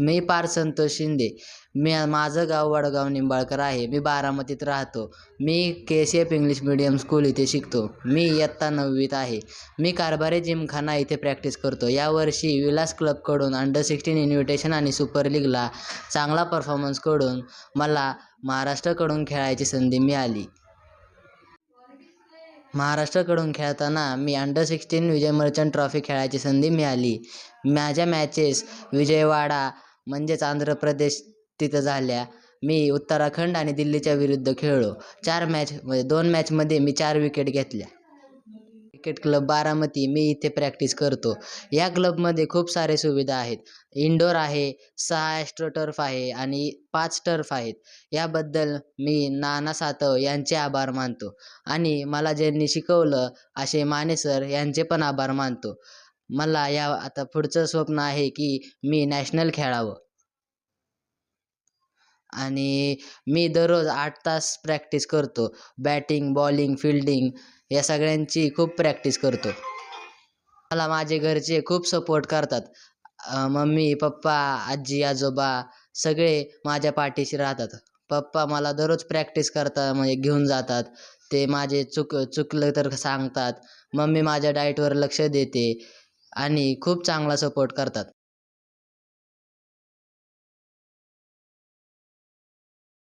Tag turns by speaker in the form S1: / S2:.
S1: मी पार संतोष शिंदे. मी माझं गाव वडगाव निंबाळकर आहे. मी बारामतीत राहतो. मी K C F English medium school इथे शिकतो. मी इयत्ता नववीत आहे. मी कारभारी जिमखाना इथे प्रॅक्टिस करतो. यावर्षी विलास क्लबकडून अंडर सिक्स्टीन इन्व्हिटेशन आणि सुपर लीगला चांगला परफॉर्मन्स करून मला महाराष्ट्राकडून खेळायची संधी मिळाली. महाराष्ट्राकडून खेळताना मी under sixteen Vijay Merchant trophy खेळायची संधी मिळाली. माझ्या मॅचेस विजयवाडा म्हणजेच आंध्र प्रदेश तिथं झाल्या. मी उत्तराखंड आणि दिल्लीच्या विरुद्ध खेळलो. चार मॅच दोन मॅचमध्ये मी चार विकेट घेतल्या. क्रिकेट क्लब बारामती मी इथे प्रॅक्टिस करतो. या क्लबमध्ये खूप सारे सुविधा आहेत. इंडोर आहे सहा ॲस्ट्रोटर्फ आहे आणि पाच टर्फ आहेत. याबद्दल मी नाना सातव यांचे आभार मानतो. आणि मला ज्यांनी शिकवलं असे माने सर यांचे पण आभार मानतो. मला या आता पुढचं स्वप्न आहे की मी नॅशनल खेळावं. आणि मी दररोज आठ तास प्रॅक्टिस करतो. बॅटिंग बॉलिंग फिल्डिंग या सगळ्यांची खूप प्रॅक्टिस करतो. मला माझे घरचे खूप सपोर्ट करतात. मम्मी पप्पा आजी आजोबा सगळे माझ्या पाठीशी राहतात. पप्पा मला दररोज प्रॅक्टिस करता म्हणजे घेऊन जातात. ते माझे चुक चुकलं तर सांगतात. मम्मी माझ्या डाएटवर लक्ष देते आणि खूप चांगला सपोर्ट करतात.